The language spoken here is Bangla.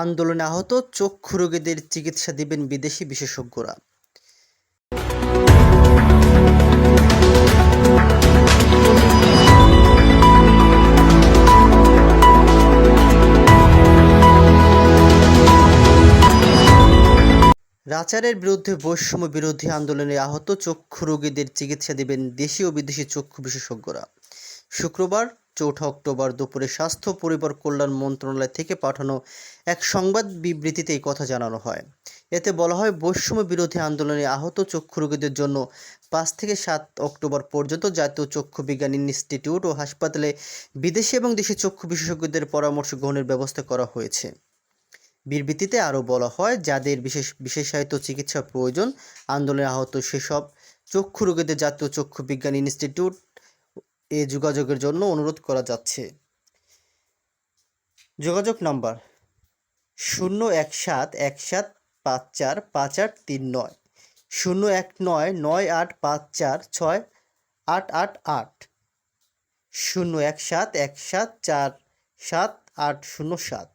আন্দোলনে আহত চক্ষু রোগীদের চিকিৎসা দিবেন বিদেশি বিশেষজ্ঞরা। রাচারের বিরুদ্ধে বৈষম্য বিরোধী আন্দোলনে আহত চক্ষু রোগীদের চিকিৎসা দেবেন দেশি ও বিদেশি চক্ষু বিশেষজ্ঞরা। শুক্রবার চৌঠা অক্টোবর দুপুরে স্বাস্থ্য, পরিবার কল্যাণ মন্ত্রণালয় থেকে পাঠানো এক সংবাদ বিবৃতিতে এই কথা জানানো হয়। এতে বলা হয়, বৈষম্য বিরোধী আন্দোলনে আহত চক্ষু রোগীদের জন্য পাঁচ থেকে সাত অক্টোবর পর্যন্ত জাতীয় চক্ষু বিজ্ঞান ইনস্টিটিউট ও হাসপাতালে বিদেশি এবং দেশি চক্ষু বিশেষজ্ঞদের পরামর্শ গ্রহণের ব্যবস্থা করা হয়েছে। বিবৃতিতে আরও বলা হয়, যাদের বিশেষ বিশেষায়িত চিকিৎসা প্রয়োজন, আন্দোলনে আহত সেসব চক্ষু রোগীদের জাতীয় চক্ষু বিজ্ঞান ইনস্টিটিউট এ যোগাযোগের জন্য অনুরোধ করা যাচ্ছে। যোগাযোগ নাম্বার শূন্য এক সাত এক সাত পাঁচ চার পাঁচ আট তিন নয়, শূন্য এক নয় নয় আট পাঁচ চার ছয় আট আট আট, শূন্য এক সাত এক সাত চার সাত আট শূন্য সাত।